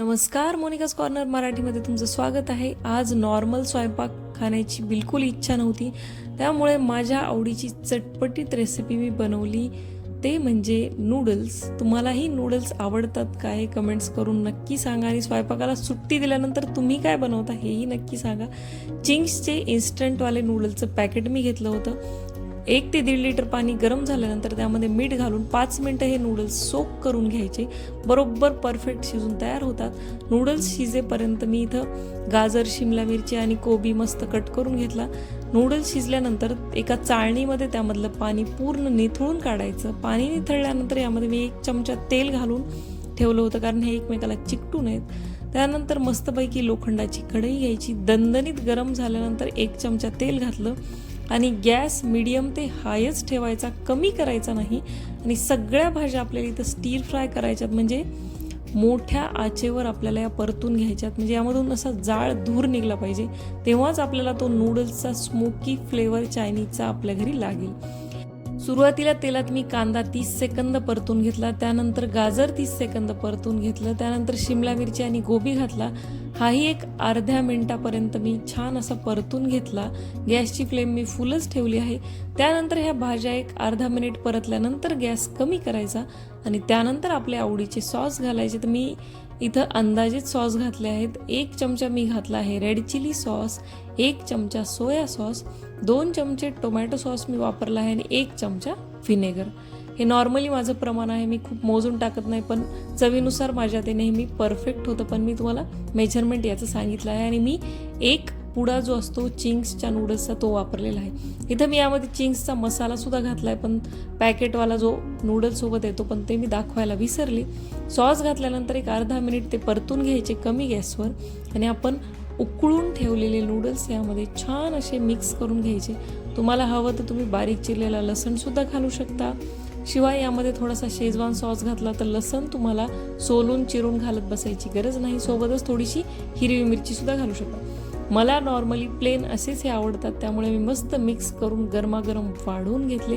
नमस्कार Monika's corner मराठीमध्ये तुमचं स्वागत आहे. आज नॉर्मल स्वयंपाक खाण्याची बिलकुल इच्छा नव्हती. त्यामुळे माझ्या आवडीची चटपटीत रेसिपी मी बनवली. ते म्हणजे नूडल्स तुम्हालाही नूडल्स आवडतात काय कमेंट्स करून नक्की सांगा आणि स्वयंपाकाला सुट्टी दिल्यानंतर तुम्ही काय बनवता हेही नक्की सांगा. चिंग्सचे इन्स्टंटवाले नूडल्सचं पॅकेट मी घेतलं होतं. एक ते दीड लिटर पाणी गरम झाल्यानंतर त्यामध्ये मीठ घालून पाच मिनटं हे नूडल्स सोक करून घ्यायचे. बरोबर परफेक्ट शिजून तयार होतात. नूडल्स शिजेपर्यंत मी इथं गाजर शिमला मिरची आणि कोबी मस्त कट करून घेतला. नूडल्स शिजल्यानंतर एका चाळणीमध्ये त्यामधलं पाणी पूर्ण निथळून काढायचं. पाणी निथळल्यानंतर यामध्ये मी एक चमचा तेल घालून ठेवलं होतं कारण हे एकमेकाला चिकटू नयेत. त्यानंतर मस्तपैकी लोखंडाची कढई घ्यायची. दणदणीत गरम झाल्यानंतर एक चमचा तेल घातलं. आणि गॅस मिडियम ते हायच ठेवायचा कमी करायचा नाही. आणि सगळ्या भाज्या आपल्याला इथं स्टीर फ्राय करायच्यात म्हणजे मोठ्या आचेवर आपल्याला या परतून घ्यायच्यात. म्हणजे यामधून असा जाळ धूर निघला पाहिजे तेव्हाच आपल्याला तो नूडल्सचा स्मोकी फ्लेवर चायनीजचा आपल्या घरी लागेल. सुरुवातीला तेलात मी कांदा तीस सेकंद परतून घेतला त्यानंतर गाजर तीस सेकंद परतून घेतलं त्यानंतर शिमला मिरची आणि गोबी घातला हाही एक अर्ध्या मिनिटापर्यंत मी छान असा परतून घेतला. गॅसची फ्लेम मी फुलच ठेवली आहे. त्यानंतर ह्या भाज्या एक अर्धा मिनिट परतल्यानंतर गॅस कमी करायचा आणि त्यानंतर आपल्या आवडीचे सॉस घालायचे. तर मी इथं अंदाजित सॉस घातले आहेत. एक चमचा मी घातला आहे रेड चिली सॉस एक चमचा सोया सॉस दोन चमचे टोमॅटो सॉस मी वापरला आहे आणि एक चमचा व्हिनेगर. हे नॉर्मली माझं प्रमाण आहे मी खूप मोजून टाकत नाही पण चवीनुसार माझ्या ते नेहमी परफेक्ट होतं. पण मी तुम्हाला मेजरमेंट याचं सांगितलं आहे आणि मी एक पुडा जो असतो चिंग्सच्या नूडल्सचा तो वापरलेला आहे. इथं मी यामध्ये चिंग्सचा मसालासुद्धा घातला आहे पण पॅकेटवाला जो नूडल्ससोबत येतो पण ते मी दाखवायला विसरली. सॉस घातल्यानंतर एक अर्धा मिनिट ते परतून घ्यायचे कमी गॅसवर आणि आपण उकळून ठेवलेले नूडल्स यामध्ये छान असे मिक्स करून घ्यायचे. तुम्हाला हवं तर तुम्ही बारीक चिरलेला लसणसुद्धा घालू शकता. शिवाय यामध्ये थोडासा शेजवान सॉस घातला तर लसण तुम्हाला सोलून चिरून घालत बसायची गरज नाही. सोबतच थोडीशी हिरवी मिरचीसुद्धा घालू शकता. मला नॉर्मली प्लेन असेच हे आवडतात. त्यामुळे मी मस्त मिक्स करून गरमागरम वाढवून घेतले.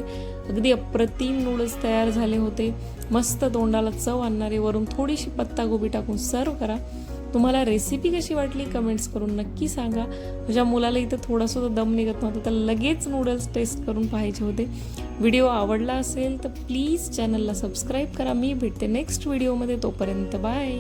अगदी अप्रतिम नूडल्स तयार झाले होते. मस्त तोंडाला चव आणणारे वरून थोडीशी पत्तागोबी टाकून सर्व करा. तुम्हाला रेसिपी कशी वाटली कमेंट्स करून नक्की सांगा. माझ्या मुलाला इथं थोडासुद्धा दम निघत नव्हता तर लगेच नूडल्स टेस्ट करून पाहायचे होते. व्हिडिओ आवडला असेल तर प्लीज चॅनलला सबस्क्राईब करा. मी भेटते नेक्स्ट व्हिडिओमध्ये. तोपर्यंत बाय.